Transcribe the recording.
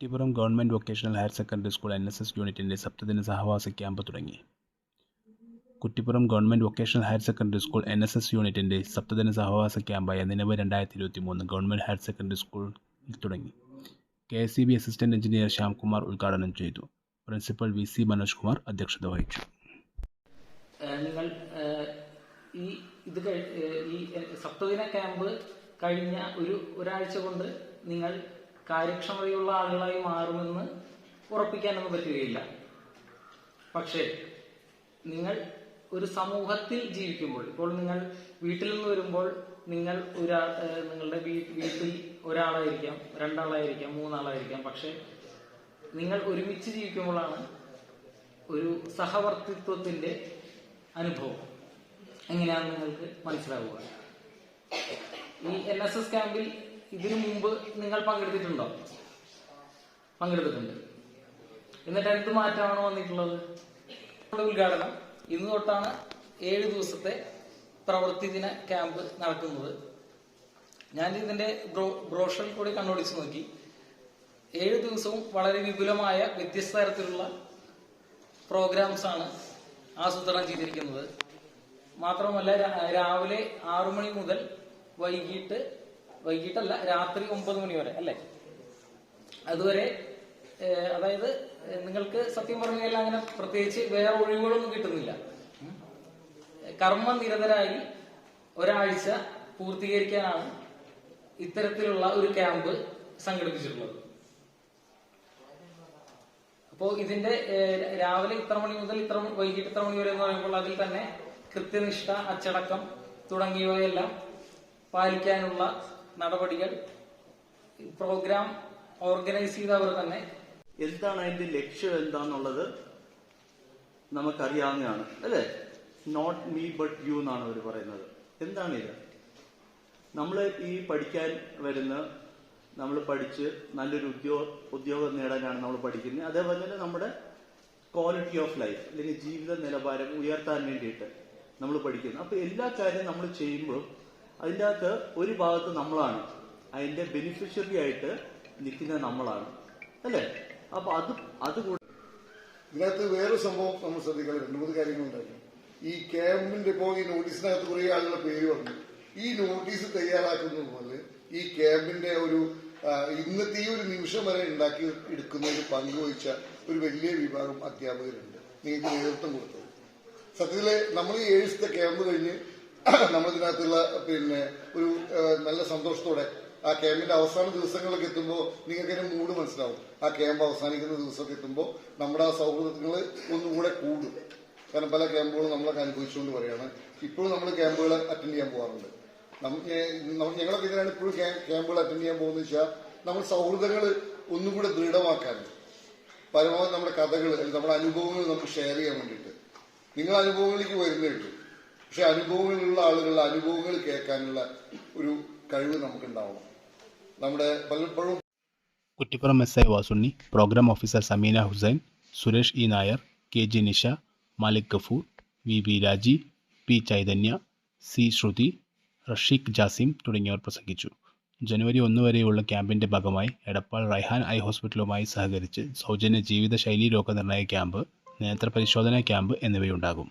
Kuttippuram government vocational higher secondary school N S S യൂണിറ്റിന്റെ സപ്തദിന സഹവാസ ക്യാമ്പ് തുടങ്ങി. Kuttippuram government vocational higher secondary school N S S യൂണിറ്റിന്റെ സപ്തദിന സഹവാസ ക്യാമ്പായ നിലവ് രണ്ടായിരത്തി ഇരുപത്തി മൂന്ന് ഗവൺമെന്റ് ഹയർ സെക്കൻഡറി സ്കൂൾ തുടങ്ങി. K S C B assistant engineer Shyamkumar ഉദ്ഘാടനം ചെയ്തു. Principal V C Manoj Kumar അധ്യക്ഷത വഹിച്ചു. നിങ്ങൾ ഈ ഇത് ഈ സപ്തദിന ക്യാമ്പ് കഴിഞ്ഞ ഒരു ഒരാഴ്ച കൊണ്ട് നിങ്ങൾ കാര്യക്ഷമതയുള്ള ആളുകളായി മാറുമെന്ന് ഉറപ്പിക്കാനൊന്നും പറ്റുകയില്ല. പക്ഷേ നിങ്ങൾ ഒരു സമൂഹത്തിൽ ജീവിക്കുമ്പോൾ ഇപ്പോൾ നിങ്ങൾ വീട്ടിൽ നിന്ന് വരുമ്പോൾ നിങ്ങൾ ഒരാൾ നിങ്ങളുടെ വീട്ടിൽ ഒരാളായിരിക്കാം രണ്ടാളായിരിക്കാം മൂന്നാളായിരിക്കാം. പക്ഷെ നിങ്ങൾ ഒരുമിച്ച് ജീവിക്കുമ്പോഴാണ് ഒരു സഹവർത്തിത്വത്തിന്റെ അനുഭവം. എങ്ങനെയാണ് നിങ്ങൾക്ക് മനസ്സിലാവുക. ഈ എൻ എസ് എസ് ക്യാമ്പിൽ ഇതിനു മുമ്പ് നിങ്ങൾ പങ്കെടുത്തിട്ടുണ്ടോ? പങ്കെടുത്തിട്ടുണ്ട്. എന്നിട്ട് എന്ത് മാറ്റമാണ് വന്നിട്ടുള്ളത്? ഉദ്ഘാടനം ഇന്ന് തൊട്ടാണ് ഏഴ് ദിവസത്തെ പ്രവൃത്തി ദിന ക്യാമ്പ് നടക്കുന്നത്. ഞാൻ ഇതിന്റെ ബ്രോ ബ്രോഷറിൽ കൂടി കണ്ണോടിച്ച് നോക്കി. ഏഴ് ദിവസവും വളരെ വിപുലമായ വ്യത്യസ്ത തരത്തിലുള്ള പ്രോഗ്രാംസ് ആണ് ആസൂത്രണം ചെയ്തിരിക്കുന്നത്. മാത്രമല്ല രാവിലെ ആറു മണി മുതൽ വൈകിട്ട് വൈകിട്ടല്ല രാത്രി ഒമ്പത് മണി വരെ അല്ലേ? അതുവരെ അതായത് നിങ്ങൾക്ക് സത്യം പറഞ്ഞു കഴിഞ്ഞാൽ അങ്ങനെ പ്രത്യേകിച്ച് വേറെ ഒഴിവുകളൊന്നും കിട്ടുന്നില്ല. കർമ്മ നിരതരായി ഒരാഴ്ച പൂർത്തീകരിക്കാനാണ് ഇത്തരത്തിലുള്ള ഒരു ക്യാമ്പ് സംഘടിപ്പിച്ചിട്ടുള്ളത്. അപ്പോൾ ഇതിന്റെ രാവിലെ ഇത്ര മണി മുതൽ ഇത്ര വൈകിട്ട് ഇത്ര മണി വരെ എന്ന് പറയുമ്പോൾ അതിൽ തന്നെ കൃത്യനിഷ്ഠ അച്ചടക്കം തുടങ്ങിയവയെല്ലാം പാലിക്കാനുള്ള നടപടികൾ പ്രോഗ്രാം ഓർഗനൈസ് ചെയ്തവർ തന്നെ. എന്താണ് അതിന്റെ ലക്ഷ്യം എന്താന്നുള്ളത് നമുക്കറിയാവുന്നതാണ് അല്ലേ? നോട്ട് മീ ബട്ട് യു എന്നാണ് അവർ പറയുന്നത്. എന്താണ് ഇത്? നമ്മൾ ഈ പഠിക്കാൻ വരുന്ന നമ്മൾ പഠിച്ച് നല്ലൊരു ഉദ്യോഗ ഉദ്യോഗം നേടാനാണ് നമ്മൾ പഠിക്കുന്നത്. അതേപോലെ തന്നെ നമ്മുടെ ക്വാളിറ്റി ഓഫ് ലൈഫ് അല്ലെങ്കിൽ ജീവിത നിലവാരം ഉയർത്താൻ വേണ്ടിയിട്ട് നമ്മൾ പഠിക്കുന്നു. അപ്പൊ എല്ലാ കാര്യവും നമ്മൾ ചെയ്യുമ്പോൾ അതിന്റെ അകത്ത് ഒരു ഭാഗത്ത് നമ്മളാണ്. അതിന്റെ ബെനിഫിഷ്യറി ആയിട്ട് നിൽക്കുന്നത് നമ്മളാണ്. അല്ലേ? അപ്പൊ അത് അത് ഇതിനകത്ത് വേറെ സംഭവം നമ്മൾ ശ്രദ്ധിക്കണം. രണ്ട് മൂന്ന് കാര്യങ്ങളുണ്ടായിരുന്നു ഈ ക്യാമ്പിന്റെ ഇപ്പോ ഈ നോട്ടീസിനകത്ത് കുറെ ആളുകളുടെ പേര് വന്നു. ഈ നോട്ടീസ് തയ്യാറാക്കുന്നത് പോലെ ഈ ക്യാമ്പിന്റെ ഒരു ഇന്നത്തെ ഈ ഒരു നിമിഷം വരെ ഉണ്ടാക്കി എടുക്കുന്നതിൽ പങ്കുവഹിച്ച ഒരു വലിയ വിഭാഗം അധ്യാപകരുണ്ട്. നിങ്ങൾക്ക് നേതൃത്വം കൊടുത്തത്. സത്യത്തിൽ നമ്മൾ ഈ ഏഴ് ദിവസത്തെ ക്യാമ്പ് കഴിഞ്ഞ് നമ്മളിതിനകത്തുള്ള പിന്നെ ഒരു നല്ല സന്തോഷത്തോടെ ആ ക്യാമ്പിന്റെ അവസാന ദിവസങ്ങളിലൊക്കെ എത്തുമ്പോൾ നിങ്ങൾക്ക് അതിന്റെ മൂഡ് മനസ്സിലാവും. ആ ക്യാമ്പ് അവസാനിക്കുന്ന ദിവസമൊക്കെ എത്തുമ്പോൾ നമ്മുടെ ആ സൗഹൃദങ്ങൾ ഒന്നുകൂടെ കൂടും. കാരണം പല ക്യാമ്പുകളും നമ്മളൊക്കെ അനുഭവിച്ചുകൊണ്ട് പറയാണ്. ഇപ്പോഴും നമ്മൾ ക്യാമ്പുകൾ അറ്റൻഡ് ചെയ്യാൻ പോകാറുണ്ട് ഞങ്ങളൊക്കെ ഇതിനാണ് ഇപ്പോഴും ക്യാമ്പുകൾ അറ്റൻഡ് ചെയ്യാൻ പോകുന്നത് വെച്ചാൽ നമ്മൾ സൗഹൃദങ്ങൾ ഒന്നുകൂടെ ദൃഢമാക്കാൻ പരമാവധി നമ്മുടെ കഥകൾ അല്ലെങ്കിൽ നമ്മുടെ അനുഭവങ്ങൾ നമുക്ക് ഷെയർ ചെയ്യാൻ വേണ്ടിയിട്ട്. നിങ്ങളുടെ അനുഭവങ്ങളിലേക്ക് വരുന്നേ ഉള്ളൂ പക്ഷെ അനുഭവങ്ങളിലുള്ള ആളുകളുടെ അനുഭവങ്ങൾ കേൾക്കാനുള്ള ഒരു കഴിവ് നമുക്കുണ്ടാവണം. നമ്മുടെ പലപ്പോഴും Kuttippuram S I Vasunni programme officer Sameena Hussain Suresh E Nair K G Nisha Malik Gafoor V V Raji P Chaitanya C Shruthi Rasheeq Jasim തുടങ്ങിയവർ പ്രസംഗിച്ചു. ജനുവരി ഒന്ന് വരെയുള്ള ക്യാമ്പിന്റെ ഭാഗമായി എടപ്പാൾ റൈഹാൻ ഐ ഹോസ്പിറ്റലുമായി സഹകരിച്ച് സൗജന്യ ജീവിതശൈലി രോഗനിർണയ ക്യാമ്പ് നേത്രപരിശോധനാ ക്യാമ്പ് എന്നിവയുണ്ടാകും.